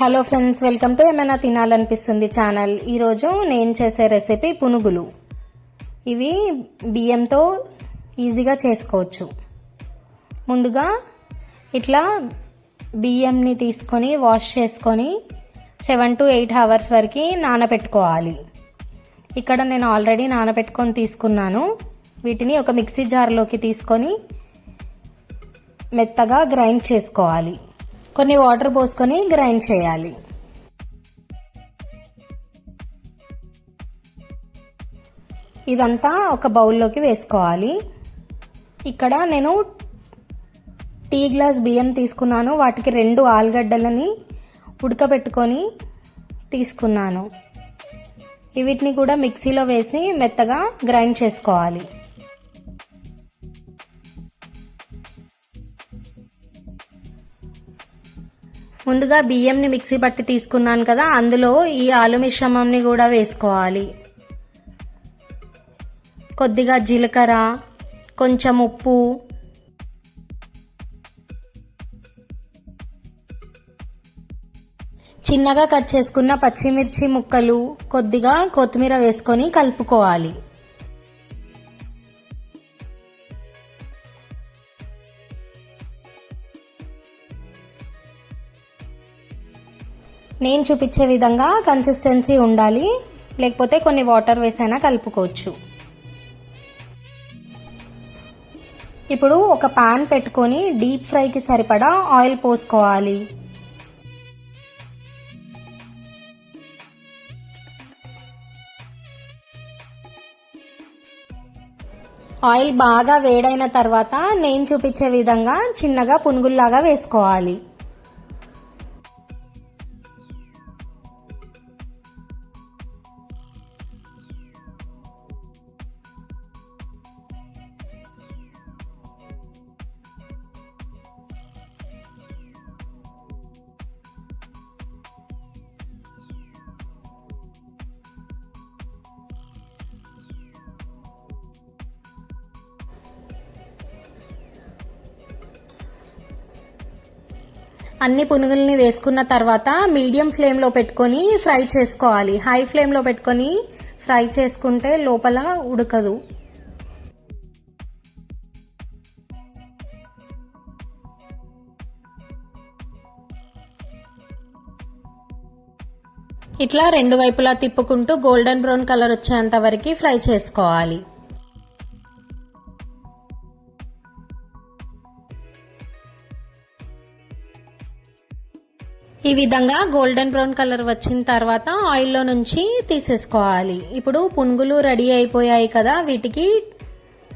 Hello friends welcome to ఏమైనా తినాలనిపిస్తుంది channel ఈరోజు నేను చేసే రెసిపీ పునుగులు. ఇవి బియ్యంతో ఈజీగా చేసుకోవచ్చు. ముందుగా ఇట్లా బియ్యంని తీసుకొని వాష్ చేసుకొని సెవెన్ టు ఎయిట్ అవర్స్ వరకు నానబెట్టుకోవాలి. ఇక్కడ నేను ఆల్రెడీ నానబెట్టుకొని తీసుకున్నాను. వీటిని ఒక మిక్సీ జార్లోకి తీసుకొని మెత్తగా గ్రైండ్ చేసుకోవాలి. కొన్ని వాటర్ పోసుకొని గ్రైండ్ చేయాలి. ఇదంతా ఒక బౌల్లోకి వేసుకోవాలి. ఇక్కడ నేను టీ గ్లాస్ బియ్యం తీసుకున్నాను. వాటికి రెండు ఆలుగడ్డలని ఉడకబెట్టుకొని తీసుకున్నాను. వీటిని కూడా మిక్సీలో వేసి మెత్తగా గ్రైండ్ చేసుకోవాలి. ముందుగా బియ్యంని మిక్సీ పట్టి తీసుకున్నాను కదా అందులో ఈ ఆలు మిశ్రమంని కూడా వేసుకోవాలి. కొద్దిగా జీలకర్ర కొంచెం ఉప్పు. చిన్నగా కట్ చేసుకున్న పచ్చిమిర్చి ముక్కలు కొద్దిగా కొత్తిమీర వేసుకొని కలుపుకోవాలి. నేను చూపించే విధంగా కన్సిస్టెన్సీ ఉండాలి. లేకపోతే కొన్ని వాటర్ వేసైనా కలుపుకోవచ్చు. ఇప్పుడు ఒక పాన్ పెట్టుకొని డీప్ ఫ్రైకి సరిపడా ఆయిల్ పోసుకోవాలి. ఆయిల్ బాగా వేడైన తర్వాత నేను చూపించే విధంగా చిన్నగా పునుగుల్లాగా వేసుకోవాలి. అన్ని పునుగుల్ని వేసుకున్న తర్వాత మీడియం ఫ్లేమ్లో పెట్టుకొని ఫ్రై చేసుకోవాలి. హై ఫ్లేమ్లో పెట్టుకొని ఫ్రై చేసుకుంటే లోపల ఉడకదు. ఇట్లా రెండు వైపులా తిప్పుకుంటూ గోల్డెన్ బ్రౌన్ కలర్ వచ్చేంత వరకు ఫ్రై చేసుకోవాలి. ఈ విధంగా గోల్డెన్ బ్రౌన్ కలర్ వచ్చిన తర్వాత ఆయిల్లో నుంచి తీసేసుకోవాలి. ఇప్పుడు పునుగులు రెడీ అయిపోయాయి కదా వీటికి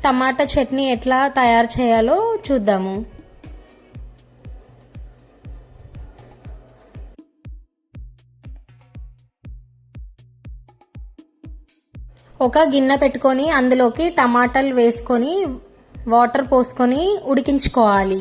టమాటా చట్నీ ఎట్లా తయారు చేయాలో చూద్దాము. ఒక గిన్నె పెట్టుకొని అందులోకి టమాటాలు వేసుకొని వాటర్ పోసుకొని ఉడికించుకోవాలి.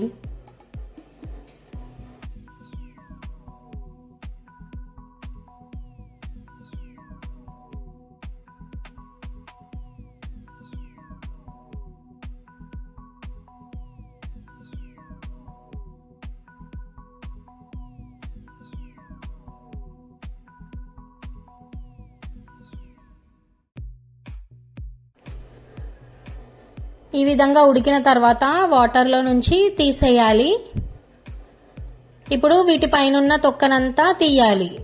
ఈ విధంగా ఉడికిన తర్వాత వాటర్లో నుంచి తీసేయాలి. ఇప్పుడు వీటిపైన తొక్కనంతా తీయాలి.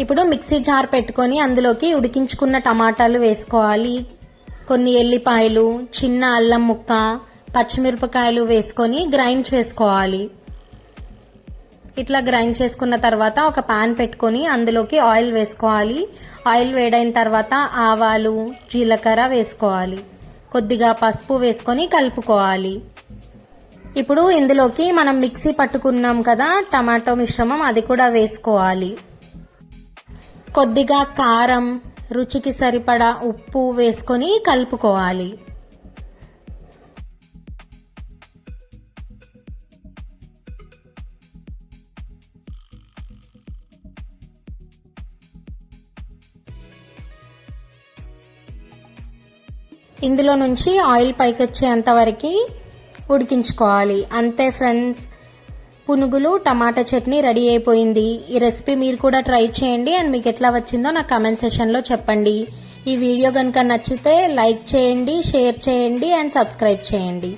ఇప్పుడు మిక్సీ జార్ పెట్టుకొని అందులోకి ఉడికించుకున్న టమాటాలు వేసుకోవాలి. కొన్ని ఎల్లిపాయలు చిన్న అల్లం ముక్క పచ్చిమిరపకాయలు వేసుకొని గ్రైండ్ చేసుకోవాలి. ఇట్లా గ్రైండ్ చేసుకున్న తర్వాత ఒక పాన్ పెట్టుకొని అందులోకి ఆయిల్ వేసుకోవాలి. ఆయిల్ వేడైన తర్వాత ఆవాలు జీలకర్ర వేసుకోవాలి. కొద్దిగా పసుపు వేసుకొని కలుపుకోవాలి. ఇప్పుడు ఇందులోకి మనం మిక్సీ పట్టుకున్నాం కదా టమాటో మిశ్రమం అది కూడా వేసుకోవాలి. కొద్దిగా కారం రుచికి సరిపడా ఉప్పు వేసుకొని కలుపుకోవాలి. ఇందులో నుంచి ఆయిల్ పైకి వచ్చేంత వరకు ఉడికించుకోవాలి. అంతే ఫ్రెండ్స్ పునుగులు టమాటా చట్నీ రెడీ అయిపోయింది. ఈ రెసిపీ మీరు కూడా ట్రై చేయండి అండ్ మీకు ఎట్లా వచ్చిందో నా కమెంట్ సెషన్లో చెప్పండి. ఈ వీడియో కనుక నచ్చితే లైక్ చేయండి షేర్ చేయండి అండ్ సబ్స్క్రైబ్ చేయండి.